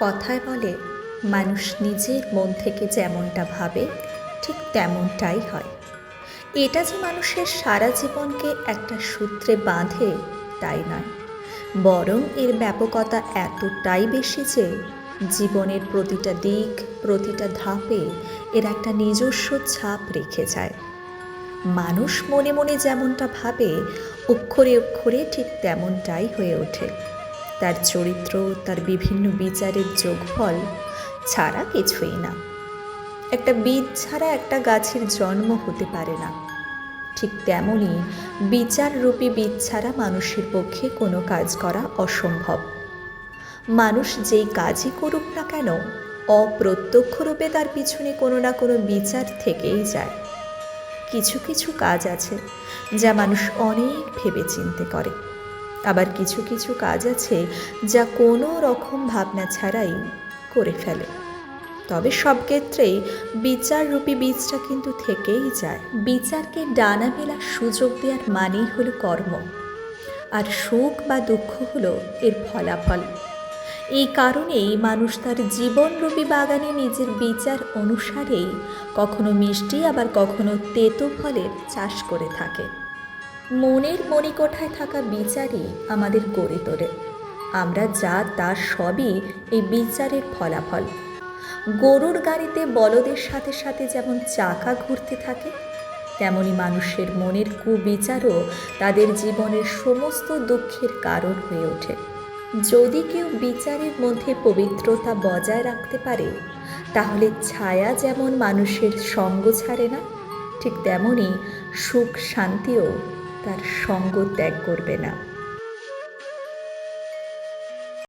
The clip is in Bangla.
কথায় বলে, মানুষ নিজের মন থেকে যেমনটা ভাবে, ঠিক তেমনটাই হয়। এটা যে মানুষের সারা জীবনকে একটা সূত্রে বাঁধে, তাই নয়। বরং এর ব্যাপকতা এতটাই বেশি যে, জীবনের প্রতিটা দিক, প্রতিটা ধাপে এর একটা নিজস্ব ছাপ রেখে যায়। মানুষ মনে মনে যেমনটা ভাবে, অক্ষরে অক্ষরে ঠিক তেমনটাই হয়ে ওঠে। তার চরিত্র, তার বিভিন্ন বিচারের যোগফল ছাড়া কিছুই না। একটা বীজ ছাড়া একটা গাছের জন্ম হতে পারে না। ঠিক তেমনই বিচাররূপী বীজ ছাড়া মানুষের পক্ষে কোনো কাজ করা অসম্ভব। মানুষ যেই কাজই করুক না কেন, অপ্রত্যক্ষরূপে তার পিছনে কোনো না কোনো বিচার থেকেই যায়। কিছু কিছু কাজ আছে যা মানুষ অনেক ভেবে চিনতে করে। আবার কিছু কিছু কাজ আছে যা কোনো রকম ভাবনা ছাড়াই করে ফেলে। তবে সব ক্ষেত্রেই বিচাররূপী বীজটা কিন্তু থেকেই যায়। বিচারকে ডানা মেলার সুযোগ দেওয়ার মানেই হলো কর্ম। আর সুখ বা দুঃখ হলো এর ফলাফল। এই কারণেই মানুষ তার জীবনরূপী বাগানে নিজের বিচার অনুসারেই কখনো মিষ্টি, আবার কখনো তেতো ফলের চাষ করে থাকে। মনের মণিকোঠায় থাকা বিচারই আমাদের গড়ে তোলে। আমরা যা তা সবই এই বিচারের ফলাফল। গরুর গাড়িতে বলদের সাথে সাথে যেমন চাকা ঘুরতে থাকে, তেমনি মানুষের মনের কুবিচারও তাদের জীবনের সমস্ত দুঃখের কারণ হয়ে ওঠে। যদি কেউ বিচারের মধ্যে পবিত্রতা বজায় রাখতে পারে, তাহলে ছায়া যেমন মানুষের সঙ্গ ছাড়ে না, ঠিক তেমনই সুখ শান্তিও তার সঙ্গ ত্যাগ করবে না।